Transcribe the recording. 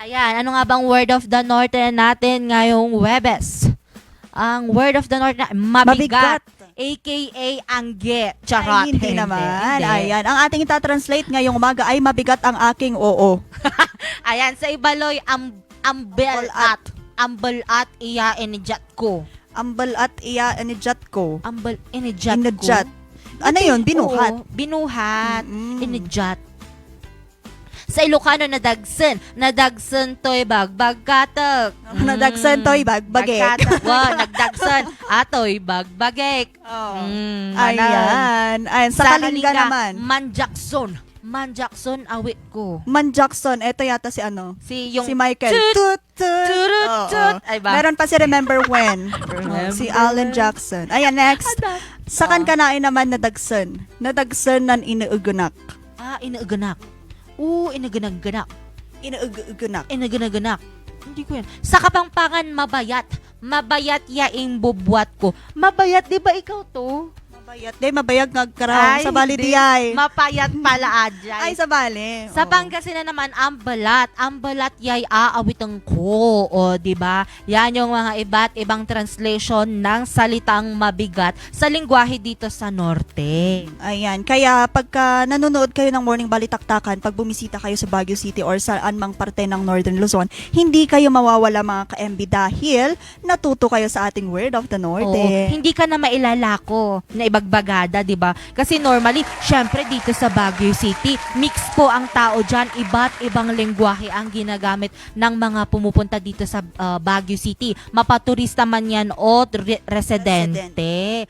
Ayan, ano nga bang word of the north natin ngayong Webes? Ang word of the north na mabigat. Mabigat. AKA angge. Charot. Ay, hindi, naman. hindi. Ayan. Ang ating itatranslate ngayong umaga ay mabigat ang aking oo. Ayan, sa Ibaloy, am, ambel at. Ambel at iya enijat ko. Ambal at iya anijat ko. Ambel enijat ko. Inajat. Ano yun? Binuhat. Oo, binuhat. Mm. Inijat. Sa Ilocano, nadagsan. Nadagsan to'y bagbag katak. Nadagsan to'y bagbagek. Bagkatak. Wow, nagdagsan. Ato'y bagbagek. Oh. Mm, Ayan. Ayan. Sa, Kalinga, naman. Manjakson. Manjakson, awit ko. Man Jackson. Eto yata si ano? Si yung si Michael. Tut, Tut, tut. turut, Oo. tut. Ay ba? Meron pa si Remember When. Remember si Alan. Jackson. Ayan, next. Sa kan kanain naman nadagsan. Nadagsan nan inuugunak. Ah, inaganak. Oo, inaganak-ganak. Inuugunak. Inaganak-ganak. Hindi ko yan. Sa Kapampangan, mabayat. Mabayat yaing bubwat ko. Mabayat, di ba ikaw to? Mabayat. Di, mabayag ngagkaraw. Sa bali di ay. Mapayat pala ajay. Ay, sa bali. Sa Oo. Pangasinan naman, ang balat. Ang balat yay aawitan ko. O, di ba? Yan yung mga iba't ibang translation ng salitang mabigat sa lingwahe dito sa Norte. Ayan. Kaya pagka nanonood kayo ng Morning Balitaktakan, pag bumisita kayo sa Baguio City or saan mang parte ng Northern Luzon, hindi kayo mawawala mga ka-MB dahil natuto kayo sa ating Word of the Norte. Oo, hindi ka na mailalako na ibagbagada, 'di ba? Kasi normally, syempre dito sa Baguio City, mix po ang tao diyan, iba't ibang lengguwahe ang ginagamit ng mga pumupunta dito sa uh, Baguio City. Mapaturista man 'yan o re- residente.